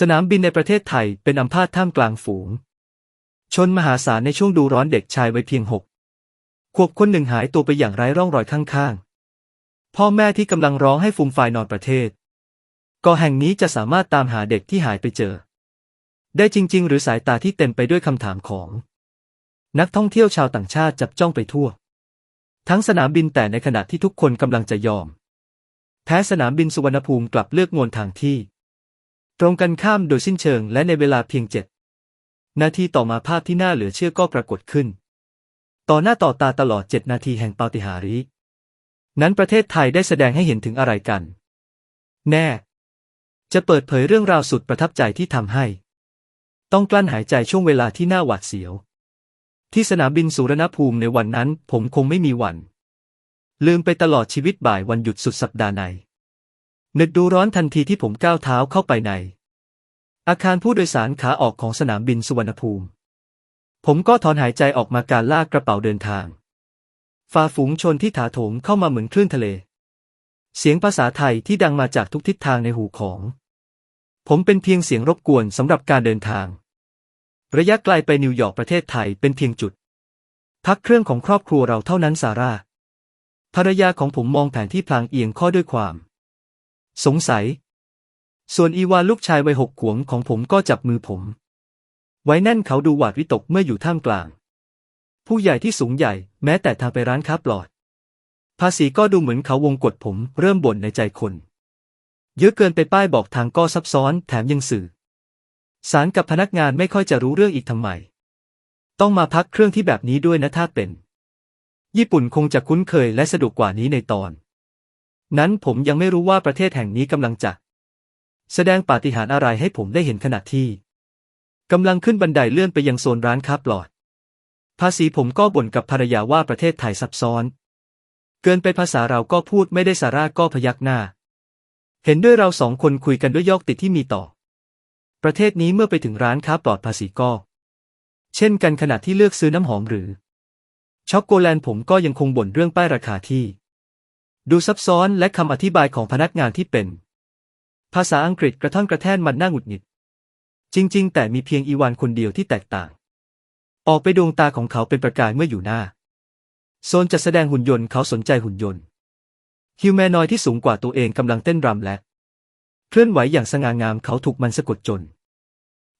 สนามบินในประเทศไทยเป็นอัมพาตท่ามกลางฝูง ชนมหาศาลในช่วงดูร้อนเด็กชายวัยเพียงหกขวบคนหนึ่งหายตัวไปอย่างไร้ร่องรอยข้างๆ พ่อแม่ที่กำลังร้องให้ฟูมฟายนอนประเทศก่อแห่งนี้จะสามารถตามหาเด็กที่หายไปเจอ ได้จริง ๆ หรือสายตาที่เต็มไปด้วยคำถามของ นักท่องเที่ยวชาวต่างชาติจับจ้องไปทั่ว ทั้งสนามบินแต่ในขณะที่ทุกคนกำลังจะยอม แพ้สนามบินสุวรรณภูมิกลับเลือกงวนทางที่ ตรงกันข้ามโดยสิ้นเชิงและในเวลาเพียงเจ็ดนาทีต่อมาภาพที่น่าเหลือเชื่อก็ปรากฏขึ้น ต่อหน้าต่อตาตลอดเจ็ดนาทีแห่งปาฏิหาริย์นั้นประเทศไทยได้แสดงให้เห็นถึงอะไรกัน แน่ จะเปิดเผยเรื่องราวสุดประทับใจที่ทำให้ ต้องกลั้นหายใจช่วงเวลาที่น่าหวาดเสียว ที่สนามบินสุวรรณภูมิในวันนั้นผมคงไม่มีวัน ลืมไปตลอดชีวิตบ่ายวันหยุดสุดสัปดาห์ใน นึกดูร้อนทันทีที่ผมก้าวเท้าเข้าไปใน อาคารผู้โดยสารขาออกของสนามบินสุวรรณภูมิ ผมก็ถอนหายใจออกมาการลากกระเป๋าเดินทางฝ่าฝูงชนที่ถาโถมเข้ามาเหมือนคลื่นทะเล เสียงภาษาไทยที่ดังมาจากทุกทิศทางในหูของ ผมเป็นเพียงเสียงรบกวนสำหรับการเดินทาง ระยะไกลไปนิวยอร์กประเทศไทยเป็นเพียงจุด พักเครื่องของครอบครัวเราเท่านั้นซาร่าภรรยาของผมมองแผนที่พลางเอียงข้อด้วยความ สงสัย ส่วนอีวาลูกชายวัยหกขวงของผมก็จับมือผม ไว้แน่นเขาดูหวาดวิตกเมื่ออยู่ท่ามกลาง ผู้ใหญ่ที่สูงใหญ่แม้แต่ทางไปร้านค้าปลอด ภาษีก็ดูเหมือนเขาวงกดผมเริ่มบ่นในใจคน เยอะเกินไปป้ายบอกทางก็ซับซ้อนแถมยังสื่อ สารกับพนักงานไม่ค่อยจะรู้เรื่องอีกทำไม ต้องมาพักเครื่องที่แบบนี้ด้วยนะถ้าเป็น ญี่ปุ่นคงจะคุ้นเคยและสะดวกกว่านี้ในตอน นั้นผมยังไม่รู้ว่าประเทศแห่งนี้กำลังจะ แสดงปาฏิหาริย์อะไรให้ผมได้เห็นขณะที่กำลังขึ้นบันไดเลื่อนไปยังโซนร้านค้าปลอด ภาษีผมก็บ่นกับภรรยาว่าประเทศไทยซับซ้อน เกินไปภาษาเราก็พูดไม่ได้สาระก็พยักหน้า เห็นด้วยเราสองคนคุยกันด้วยยอกติดที่มีต่อ ประเทศนี้เมื่อไปถึงร้านค้าปลอดภาษีก็ เช่นกันขณะที่เลือกซื้อน้ำหอมหรือช็อกโกแลตผมก็ยังคงบ่นเรื่องป้ายราคาที่ ดูซับซ้อนและคำอธิบายของพนักงานที่เป็น ภาษาอังกฤษกระท่อนกระแท่นมันน่าหงุดหงิด จริง ๆ แต่มีเพียงอีวานคนเดียวที่แตกต่าง ออกไปดวงตาของเขาเป็นประกายเมื่ออยู่หน้า โซนจัดแสดงหุ่นยนต์เขาสนใจหุ่นยนต์ฮิวแมนอยที่สูงกว่าตัวเองกำลังเต้นรำและ เคลื่อนไหวอย่างสง่างามเขาถูกมันสะกดจน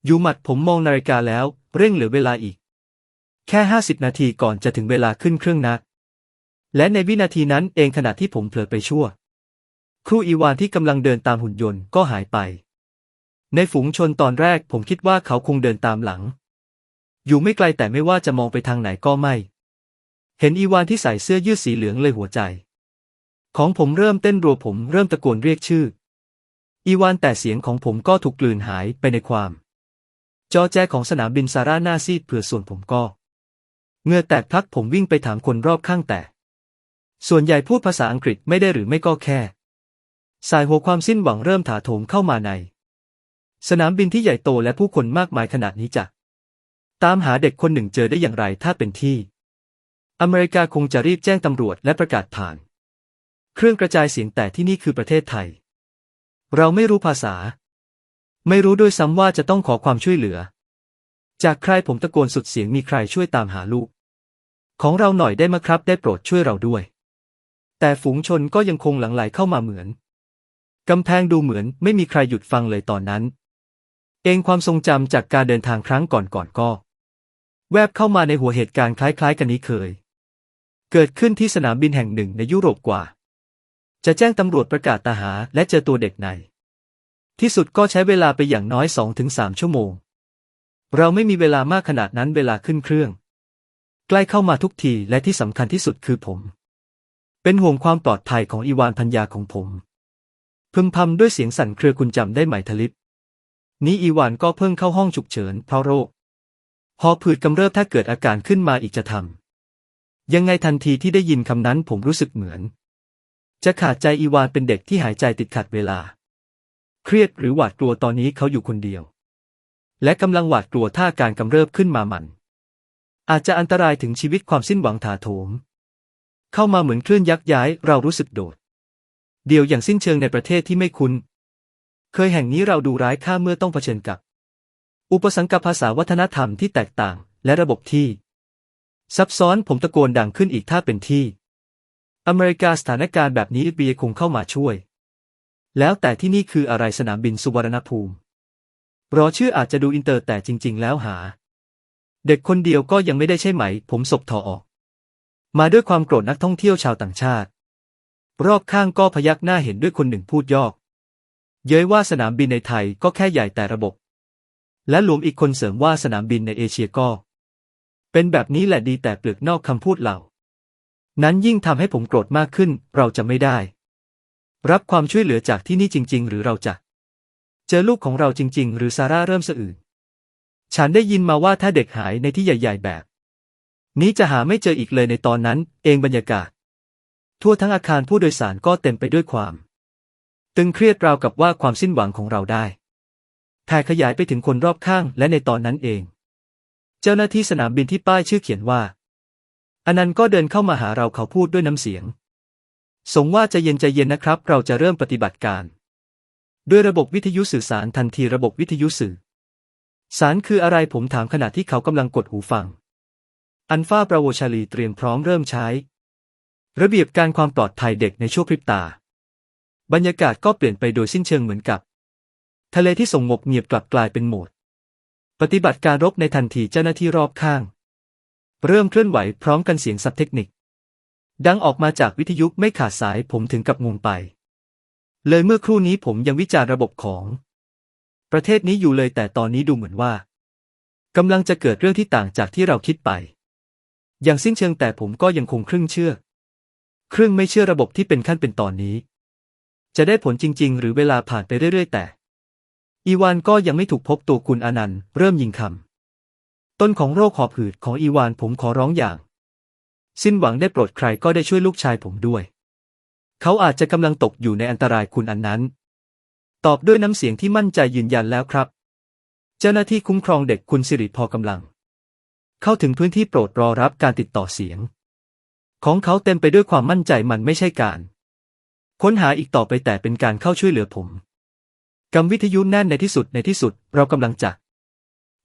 อยู่หมัดผมมองนาฬิกาแล้ว เร่งเหลือเวลาอีก แค่ห้าสิบนาทีก่อนจะถึงเวลาขึ้นเครื่องนัก และในวินาทีนั้นเองขณะที่ผมเผลอไปชั่ว ครูอีวานที่กำลังเดินตามหุ่นยนต์ก็หายไป ในฝูงชนตอนแรกผมคิดว่าเขาคงเดินตามหลัง อยู่ไม่ไกลแต่ไม่ว่าจะมองไปทางไหนก็ไม่ เห็นอีวานที่ใส่เสื้อยืดสีเหลืองเลยหัวใจ ของผมเริ่มเต้นรัวผมเริ่มตะโกนเรียกชื่อ อีวานแต่เสียงของผมก็ถูกกลืนหายไปในความ จอแจของสนามบินซาร่าหน้าซีดเผื่อส่วนผมก็เงื่อแตกพักผมวิ่งไปถามคนรอบข้างแต่ ส่วนใหญ่พูดภาษาอังกฤษไม่ได้หรือไม่ก็แค่ สายหัวความสิ้นหวังเริ่มถาโถมเข้ามาใน สนามบินที่ใหญ่โตและผู้คนมากมายขนาดนี้จะตามหาเด็กคนหนึ่งเจอได้อย่างไรถ้าเป็นที่ อเมริกาคงจะรีบแจ้งตำรวจและประกาศผ่าน เครื่องกระจายเสียงแต่ที่นี่คือประเทศไทย เราไม่รู้ภาษา ไม่รู้ด้วยซ้ำว่าจะต้องขอความช่วยเหลือ จากใครผมตะโกนสุดเสียงมีใครช่วยตามหาลูก ของเราหน่อยได้ไหมครับได้โปรดช่วยเราด้วย แต่ฝูงชนก็ยังคงหลั่งไหลเข้ามาเหมือน กำแพงดูเหมือนไม่มีใครหยุดฟังเลยตอนนั้น เองความทรงจำจากการเดินทางครั้งก่อนๆกก็ แวบเข้ามาในหัวเหตุการณ์คล้ายๆ กันนี้เคย เกิดขึ้นที่สนามบินแห่งหนึ่งในยุโรปกว่า จะแจ้งตำรวจประกาศตาหาและเจอตัวเด็กใน ที่สุดก็ใช้เวลาไปอย่างน้อยสองถึงสามชั่วโมง เราไม่มีเวลามากขนาดนั้นเวลาขึ้นเครื่อง ใกล้เข้ามาทุกทีและที่สำคัญที่สุดคือผม เป็นห่วงความปลอดภัยของอีวานพัญญาของผม พึมพำด้วยเสียงสั่นเครือคุณจำได้ไหมทลิป นี้อีวานก็เพิ่งเข้าห้องฉุกเฉินเพราะโรค หอผืดกำเริบถ้าเกิดอาการขึ้นมาอีกจะทำยังไงทันทีที่ได้ยินคำนั้นผมรู้สึกเหมือน จะขาดใจอีวานเป็นเด็กที่หายใจติดขัดเวลา เครียดหรือหวาดกลัวตอนนี้เขาอยู่คนเดียว และกำลังหวาดกลัวถ้าการกำเริบขึ้นมามัน อาจจะอันตรายถึงชีวิตความสิ้นหวังถาโถม เข้ามาเหมือนคลื่นยักย้ายเรารู้สึกโดด เดียวอย่างสิ้นเชิงในประเทศที่ไม่คุ้น เคยแห่งนี้เราดูร้ายค่าเมื่อต้องเผชิญกับ อุปสรรคภาษาวัฒนธรรมที่แตกต่าง และระบบที่ ซับซ้อนผมตะโกนดังขึ้นอีกถ้าเป็นที่ อเมริกาสถานการณ์แบบนี้เบียคงเข้ามาช่วย แล้วแต่ที่นี่คืออะไรสนามบินสุวรรณภูมิรอชื่ออาจจะดูอินเตอร์แต่จริง ๆ แล้วหา เด็กคนเดียวก็ยังไม่ได้ใช่ไหม ผมศบทอออก มาด้วยความโกรธนักท่องเที่ยวชาวต่างชาติ รอบข้างก็พยักหน้าเห็นด้วยคนหนึ่งพูดยอก เย้ยว่าสนามบินในไทยก็แค่ใหญ่แต่ระบบ และหลวมอีกคนเสริมว่าสนามบินในเอเชียก็ เป็นแบบนี้แหละดีแต่เปลือกนอกคำพูดเหล่า นั้นยิ่งทำให้ผมโกรธมากขึ้นเราจะไม่ได้ รับความช่วยเหลือจากที่นี่จริง ๆ หรือเราจะเจอลูกของเราจริง ๆ หรือซาร่าเริ่มสะอื่น ฉันได้ยินมาว่าถ้าเด็กหายในที่ใหญ่ ๆ แบบ นี้จะหาไม่เจออีกเลยในตอนนั้น เองบรรยากาศ ทั่วทั้งอาคารผู้โดยสารก็เต็มไปด้วยความ ตึงเครียดราวกับว่าความสิ้นหวังของเราได้แผ่ขยายไปถึงคนรอบข้างและในตอนนั้นเอง เจ้าหน้าที่สนามบินที่ป้ายชื่อเขียนว่าอนันต์ก็เดินเข้ามาหาเราเขาพูดด้วยน้ำเสียง สงว่าใจเย็นใจเย็นนะครับ เราจะเริ่มปฏิบัติการ ด้วยระบบวิทยุสื่อสารทันทีระบบวิทยุสื่อ สารคืออะไรผมถามขณะที่เขากำลังกดหูฟัง อันฟาบราโวชาลีเตรียมพร้อมเริ่มใช้ ระเบียบการความปลอดภัยเด็กในช่วงพริบตา บรรยากาศก็เปลี่ยนไปโดยสิ้นเชิงเหมือนกับ ทะเลที่สงบเงียบกลับกลายเป็นโหมด ปฏิบัติการรบในทันทีเจ้าหน้าที่รอบข้าง เริ่มเคลื่อนไหวพร้อมกันเสียงสับเทคนิค ดังออกมาจากวิทยุไม่ขาดสายผมถึงกับงงไป เลยเมื่อครู่นี้ผมยังวิจารณ์ระบบของ ประเทศนี้อยู่เลยแต่ตอนนี้ดูเหมือนว่ากำลังจะเกิดเรื่องที่ต่างจากที่เราคิดไป อย่างสิ้นเชิงแต่ผมก็ยังคงครึ่งเชื่อ ครึ่งไม่เชื่อระบบที่เป็นขั้นเป็นตอนนี้ จะได้ผลจริง ๆ หรือเวลาผ่านไปเรื่อย ๆ แต่ อีวานก็ยังไม่ถูกพบตัวคุณอนันต์เริ่มยิงคำต้นของโรคหอบหืดของอีวานผมขอร้องอย่าง สิ้นหวังได้โปรดใครก็ได้ช่วยลูกชายผมด้วย เขาอาจจะกำลังตกอยู่ในอันตรายคุณอันนั้น ตอบด้วยน้ำเสียงที่มั่นใจยืนยันแล้วครับ เจ้าหน้าที่คุ้มครองเด็กคุณสิริพอกำลัง เข้าถึงพื้นที่โปรดรอรับการติดต่อเสียง ของเขาเต็มไปด้วยความมั่นใจมันไม่ใช่การ ค้นหาอีกต่อไปแต่เป็นการเข้าช่วยเหลือผมกำวิทยุแน่นในที่สุดในที่สุดเรากำลังจะ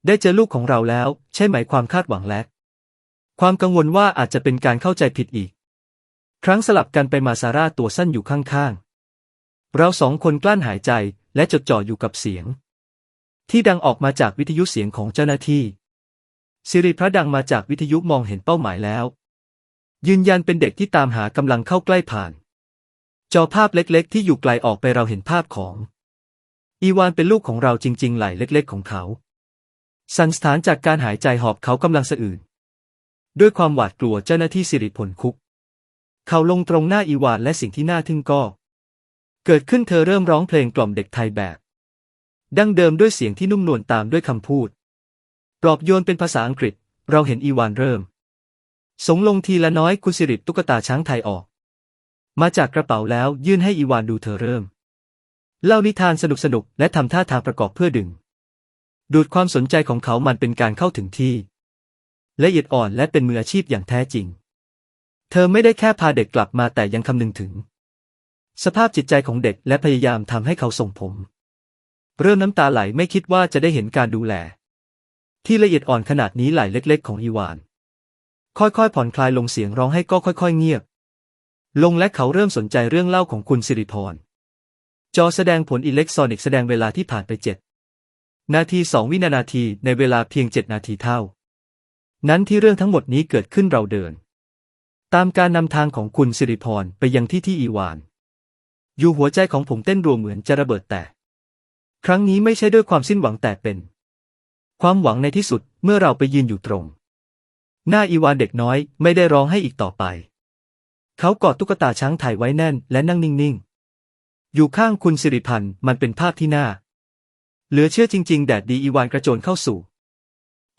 ได้เจอลูกของเราแล้ว ใช่ไหมความคาดหวังและ ความกังวลว่าอาจจะเป็นการเข้าใจผิดอีก ครั้งสลับกันไปมาซาร่าตัวสั้นอยู่ข้างๆ เราสองคนกลั้นหายใจและจดจ่ออยู่กับเสียง ที่ดังออกมาจากวิทยุเสียงของเจ้าหน้าที่ สิริพระดังมาจากวิทยุมองเห็นเป้าหมายแล้ว ยืนยันเป็นเด็กที่ตามหากำลังเข้าใกล้ผ่าน จอภาพเล็กๆ ที่อยู่ไกลออกไปเราเห็นภาพของ อีวานเป็นลูกของเราจริง ๆ ไหลเล็ก ๆ ของเขาสันสถานจากการหายใจหอบเขากำลังสะอื่น ด้วยความหวาดกลัวเจ้าหน้าที่สิริผลคุก เขาลงตรงหน้าอีวานและสิ่งที่น่าทึ่งก็ เกิดขึ้นเธอเริ่มร้องเพลงกล่อมเด็กไทยแบบ ดั้งเดิมด้วยเสียงที่นุ่มนวลตามด้วยคำพูด ปลอบโยนเป็นภาษาอังกฤษ เราเห็นอีวานเริ่ม สงลงทีละน้อยคุณสิริตุ๊กตาช้างไทยออก มาจากกระเป๋าแล้วยื่นให้อีวานดูเธอเริ่ม เล่านิทานสนุกๆและทำท่าทางประกอบเพื่อดึง ดูดความสนใจของเขามันเป็นการเข้าถึงที่ ละเอียดอ่อนและเป็นมืออาชีพอย่างแท้จริง เธอไม่ได้แค่พาเด็กกลับมาแต่ยังคำนึงถึง สภาพจิตใจของเด็กและพยายามทำให้เขาส่งผม เริ่มน้ำตาไหลไม่คิดว่าจะได้เห็นการดูแล ที่ละเอียดอ่อนขนาดนี้ไหลเล็กๆ ของอีวาน ค่อยๆ ผ่อนคลายลงเสียงร้องให้ก็ค่อยๆ เงียบ ลงและเขาเริ่มสนใจเรื่องเล่าของคุณสิริพร จอแสดงผลอิเล็กทรอนิกส์แสดงเวลาที่ผ่านไปเจ็ดนาทีสองวินาทีในเวลาเพียงเจ็ดนาทีเท่า นั้นที่เรื่องทั้งหมดนี้เกิดขึ้นเราเดิน ตามการนำทางของคุณสิริพรไปยังที่ที่อีวาน อยู่หัวใจของผมเต้นรัวเหมือนจะระเบิดแตกครั้งนี้ไม่ใช่ด้วยความสิ้นหวังแต่เป็น ความหวังในที่สุดเมื่อเราไปยืนอยู่ตรง หน้าอีวานเด็กน้อยไม่ได้ร้องให้อีกต่อไป เขากอดตุ๊กตาช้างไทยไว้แน่นและนั่งนิ่งๆ อยู่ข้างคุณสิริพันธ์มันเป็นภาพที่น่า เหลือเชื่อจริง ๆ แดดดีอีวานกระโจนเข้าสู่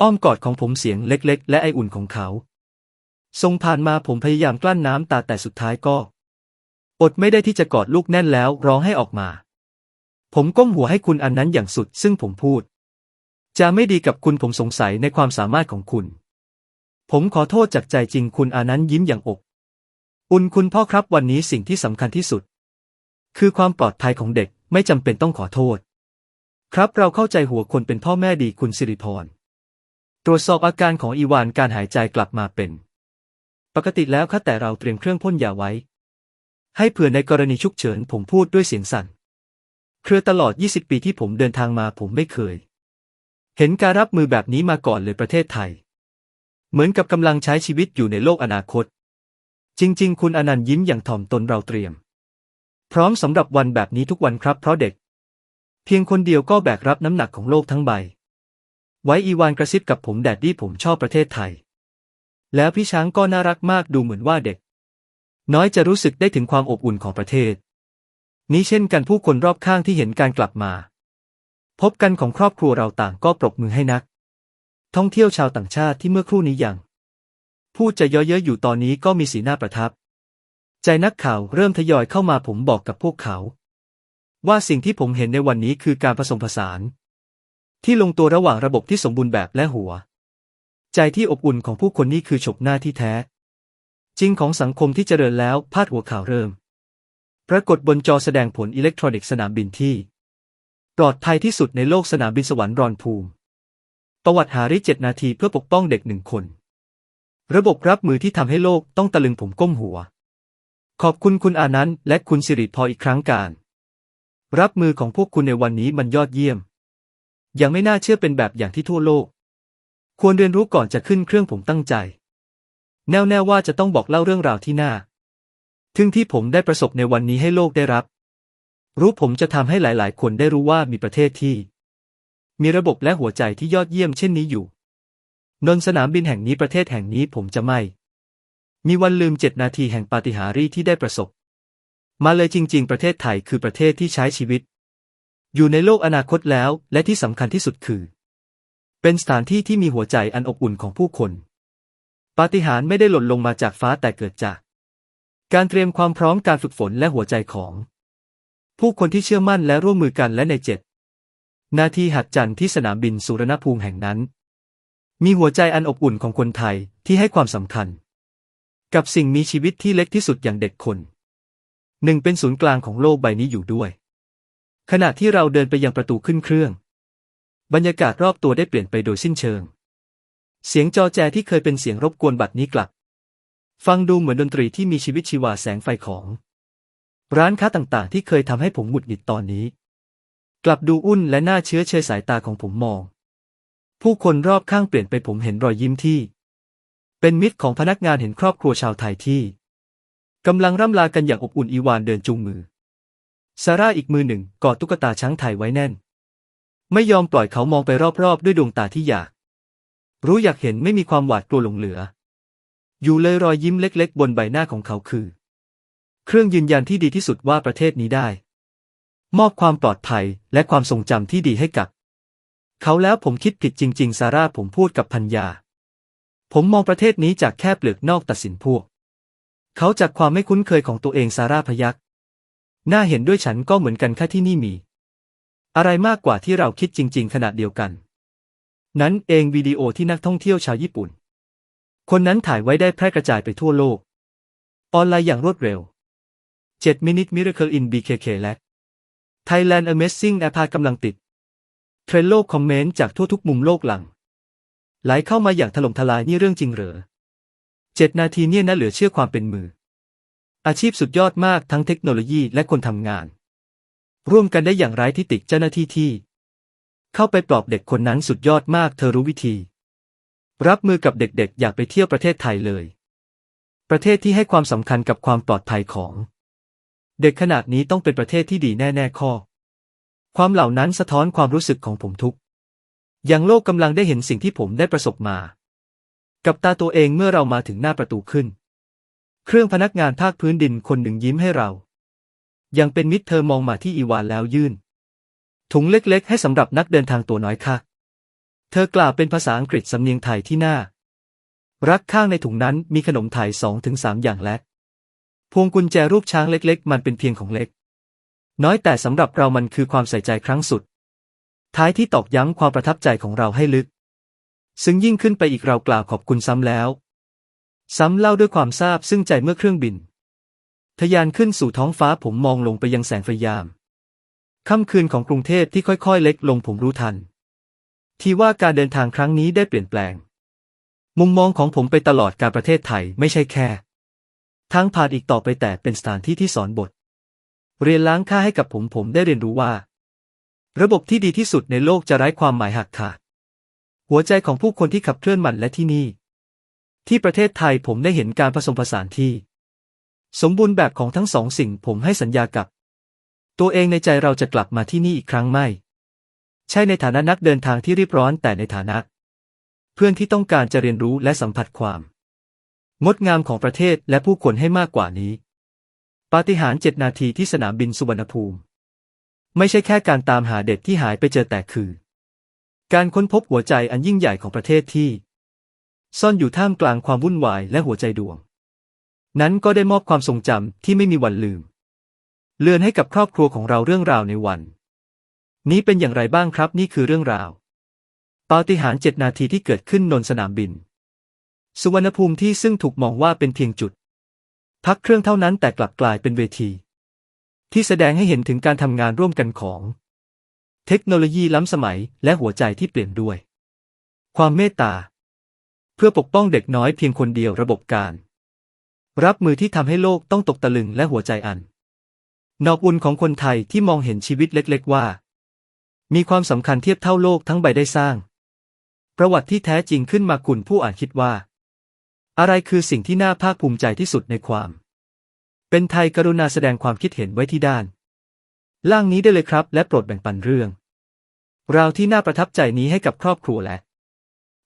อ้อมกอดของผมเสียงเล็ก ๆ และไออุ่นของเขาทรงผ่านมาผมพยายามกลั้นน้ำตาแต่สุดท้ายก็ อดไม่ได้ที่จะกอดลูกแน่นแล้วร้องให้ออกมา ผมก้มหัวให้คุณอันนั้นอย่างสุดซึ่งผมพูด จะไม่ดีกับคุณผมสงสัยในความสามารถของคุณ ผมขอโทษจากใจจริงคุณอานั้นยิ้มอย่างอกอุ่นคุณพ่อครับวันนี้สิ่งที่สำคัญที่สุด คือความปลอดภัยของเด็กไม่จำเป็นต้องขอโทษ ครับเราเข้าใจหัวคนเป็นพ่อแม่ดีคุณสิริพร ตรวจสอบอาการของอีวานการหายใจกลับมาเป็น ปกติแล้วค่ะแต่เราเตรียมเครื่องพ่นยาไว้ ให้เผื่อในกรณีฉุกเฉินผมพูดด้วยเสียงสั่น เครือตลอด 20 ปีที่ผมเดินทางมาผมไม่เคย เห็นการรับมือแบบนี้มาก่อนเลยประเทศไทย เหมือนกับกำลังใช้ชีวิตอยู่ในโลกอนาคต จริง ๆ คุณอนันต์ยิ้มอย่างถ่อมตนเราเตรียม พร้อมสำหรับวันแบบนี้ทุกวันครับเพราะเด็ก เพียงคนเดียวก็แบกรับน้ำหนักของโลกทั้งใบ ไว้อีวานกระซิบกับผมแดดดี้ผมชอบประเทศไทย แล้วพี่ช้างก็น่ารักมากดูเหมือนว่าเด็ก น้อยจะรู้สึกได้ถึงความอบอุ่นของประเทศ นี้เช่นกันผู้คนรอบข้างที่เห็นการกลับมา พบกันของครอบครัวเราต่างก็ปรบมือให้นัก ท่องเที่ยวชาวต่างชาติที่เมื่อครู่นี้อยังพูดจะเยอะเยอะอยู่ตอนนี้ก็มีสีหน้าประทับ ใจนักข่าวเริ่มทยอยเข้ามาผมบอกกับพวกเขา ว่าสิ่งที่ผมเห็นในวันนี้คือการผสมผสาน ที่ลงตัวระหว่างระบบที่สมบูรณ์แบบและหัว ใจที่อบอุ่นของผู้คนนี่คือฉกหน้าที่แท้ จริงของสังคมที่เจริญแล้วพาดหัวข่าวเริ่ม ปรากฏบนจอแสดงผลอิเล็กทรอนิกส์สนามบินที่ ปลอดภัยที่สุดในโลกสนามบินสวรรค์รอนภูมิ ประวัติหาริเจ็ดนาทีเพื่อปกป้องเด็กหนึ่งคน ระบบรับมือที่ทำให้โลกต้องตะลึงผมก้มหัว ขอบคุณคุณอานันต์และคุณสิริพรอีกครั้งการ รับมือของพวกคุณในวันนี้มันยอดเยี่ยม ยังไม่น่าเชื่อเป็นแบบอย่างที่ทั่วโลก ควรเรียนรู้ก่อนจะขึ้นเครื่องผมตั้งใจ แน่วแน่ว่าจะต้องบอกเล่าเรื่องราวที่น่าทึ่งที่ผมได้ประสบในวันนี้ให้โลกได้รับ รู้ผมจะทำให้หลาย ๆ คนได้รู้ว่ามีประเทศที่ มีระบบและหัวใจที่ยอดเยี่ยมเช่นนี้อยู่ นนท์สนามบินแห่งนี้ประเทศแห่งนี้ผมจะไม่ มีวันลืมเจ็ดนาทีแห่งปาฏิหาริย์ที่ได้ประสบ มาเลยจริง ๆ ประเทศไทยคือประเทศที่ใช้ชีวิต อยู่ในโลกอนาคตแล้ว และที่สำคัญที่สุดคือ เป็นสถานที่ที่มีหัวใจอันอบอุ่นของผู้คน ปาฏิหาริย์ไม่ได้หล่นลงมาจากฟ้าแต่เกิดจาก การเตรียมความพร้อมการฝึกฝนและหัวใจของ ผู้คนที่เชื่อมั่นและร่วมมือกันและในเจ็ดนาทีหัดจันทร์ที่สนามบินสุรณภูมิแห่งนั้น มีหัวใจอันอบอุ่นของคนไทยที่ให้ความสำคัญ กับสิ่งมีชีวิตที่เล็กที่สุดอย่างเด็กคน หนึ่งเป็นศูนย์กลางของโลกใบนี้อยู่ด้วย ขณะที่เราเดินไปยังประตูขึ้นเครื่อง บรรยากาศรอบตัวได้เปลี่ยนไปโดยสิ้นเชิง เสียงจอแจที่เคยเป็นเสียงรบกวนบัดนี้กลับ ฟังดูเหมือนดนตรีที่มีชีวิตชีวาแสงไฟของ ร้านค้าต่างๆ ที่เคยทำให้ผมหงุดหงิดตอนนี้ กลับดูอุ่นและน่าเชื้อเชยสายตาของผมมอง ผู้คนรอบข้างเปลี่ยนไปผมเห็นรอยยิ้มที่ เป็นมิตรของพนักงานเห็นครอบครัวชาวไทยที่กำลังร่ำลากันอย่างอบอุ่นอีวานเดินจูงมือซาร่าอีกมือหนึ่งกอดตุ๊กตาช้างไทยไว้แน่น ไม่ยอมปล่อยเขามองไปรอบๆ ด้วยดวงตาที่อยาก รู้อยากเห็นไม่มีความหวาดกลัวหลงเหลือ อยู่เลยรอยยิ้มเล็ก ๆ บนใบหน้าของเขาคือ เครื่องยืนยันที่ดีที่สุดว่าประเทศนี้ได้ มอบความปลอดภัยและความทรงจำที่ดีให้กับ เขาแล้วผมคิดผิดจริง ๆ ซาร่าผมพูดกับพัญญา ผมมองประเทศนี้จากแค่เปลือกนอกตัดสินพวก เขาจากความไม่คุ้นเคยของตัวเองซาร่าพยักน่าเห็นด้วยฉันก็เหมือนกันแค่ที่นี่มี อะไรมากกว่าที่เราคิดจริง ๆ ขนาดเดียวกัน นั้นเองวิดีโอที่นักท่องเที่ยวชาวญี่ปุ่น คนนั้นถ่ายไว้ได้แพร่กระจายไปทั่วโลก ออนไลน์อย่างรวดเร็ว 7 Minute Miracle in BKK และ Thailand Amazing App กำลังติด เทรนโลกคอมเมนต์จากทั่วทุกมุมโลกหลัง ไหลเข้ามาอย่างถล่มทลายนี่เรื่องจริงเหรอเจ็ดนาทีเนี่ยนะเหลือเชื่อความเป็นมือ อาชีพสุดยอดมากทั้งเทคโนโลยีและคนทำงาน ร่วมกันได้อย่างไร้ที่ติเจ้าหน้าที่ที่ เข้าไปปลอบเด็กคนนั้นสุดยอดมากเธอรู้วิธี รับมือกับเด็กๆ อยากไปเที่ยวประเทศไทยเลย ประเทศที่ให้ความสำคัญกับความปลอดภัยของ เด็กขนาดนี้ต้องเป็นประเทศที่ดีแน่ๆข้อ ความเหล่านั้นสะท้อนความรู้สึกของผมทุก อย่างโลกกำลังได้เห็นสิ่งที่ผมได้ประสบมา กับตาตัวเองเมื่อเรามาถึงหน้าประตูขึ้น เครื่องพนักงานภาคพื้นดินคนหนึ่งยิ้มให้เรา ยังเป็นมิตรเธอมองมาที่อีวานแล้วยื่น ถุงเล็กๆ ให้สำหรับนักเดินทางตัวน้อยค่ะ เธอกล่าวเป็นภาษาอังกฤษสำเนียงไทยที่น่ารักข้างในถุงนั้นมีขนมไทยสองถึงสามอย่างและ พวงกุญแจรูปช้างเล็กๆ มันเป็นเพียงของเล็ก น้อยแต่สำหรับเรามันคือความใส่ใจครั้งสุด ท้ายที่ตอกย้ำความประทับใจของเราให้ลึก ซึ่งยิ่งขึ้นไปอีกเรากล่าวขอบคุณซ้ำแล้ว ซ้ำเล่าด้วยความซาบซึ่งใจเมื่อเครื่องบินทะยานขึ้นสู่ท้องฟ้าผมมองลงไปยังแสงไฟยามค่ำคืนของกรุงเทพที่ค่อยๆ เล็กลงผมรู้ทัน ที่ว่าการเดินทางครั้งนี้ได้เปลี่ยนแปลง มุมมองของผมไปตลอดการประเทศไทยไม่ใช่แค่ ทางผ่านอีกต่อไปแต่เป็นสถานที่ที่สอนบท เรียนล้างค่าให้กับผมผมได้เรียนรู้ว่า ระบบที่ดีที่สุดในโลกจะไร้ความหมายหักขาดหัวใจของผู้คนที่ขับเคลื่อนมันและที่นี่ ที่ประเทศไทยผมได้เห็นการผสมผสานที่ สมบูรณ์แบบของทั้งสองสิ่งผมให้สัญญากับ ตัวเองในใจเราจะกลับมาที่นี่อีกครั้งไม่ ใช่ในฐานะนักเดินทางที่รีบร้อนแต่ในฐานะ เพื่อนที่ต้องการจะเรียนรู้และสัมผัสความ งดงามของประเทศและผู้คนให้มากกว่านี้ ปาฏิหาริย์เจ็ดนาทีที่สนามบินสุวรรณภูมิ ไม่ใช่แค่การตามหาเด็กที่หายไปเจอแต่คือ การค้นพบหัวใจอันยิ่งใหญ่ของประเทศที่ ซ่อนอยู่ท่ามกลางความวุ่นวายและหัวใจดวง นั้นก็ได้มอบความทรงจำที่ไม่มีวันลืม เลือนให้กับครอบครัวของเราเรื่องราวในวัน นี้เป็นอย่างไรบ้างครับนี่คือเรื่องราว ปาฏิหาริย์เจ็ดนาทีที่เกิดขึ้นนนสนามบิน สุวรรณภูมิที่ซึ่งถูกมองว่าเป็นเพียงจุด พักเครื่องเท่านั้นแต่กลับกลายเป็นเวที ที่แสดงให้เห็นถึงการทำงานร่วมกันของ เทคโนโลยีล้ำสมัยและหัวใจที่เปลี่ยนด้วย ความเมตตา เพื่อปกป้องเด็กน้อยเพียงคนเดียวระบบการ รับมือที่ทำให้โลกต้องตกตะลึงและหัวใจอัน นอกอุ่นของคนไทยที่มองเห็นชีวิตเล็ก ๆ ว่า มีความสำคัญเทียบเท่าโลกทั้งใบได้สร้าง ประวัติที่แท้จริงขึ้นมากุ่นผู้อ่านคิดว่า อะไรคือสิ่งที่น่าภาคภูมิใจที่สุดในความ เป็นไทยกรุณาแสดงความคิดเห็นไว้ที่ด้าน ล่างนี้ได้เลยครับ และโปรดแบ่งปันเรื่องราวที่น่าประทับใจนี้ให้กับครอบครัวและ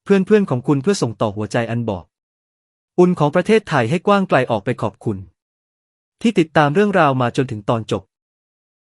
เพื่อนๆของคุณเพื่อส่งต่อหัวใจอันบอก อุ่นของประเทศไทยให้กว้างไกลออกไปขอบคุณ ที่ติดตามเรื่องราวมาจนถึงตอนจบ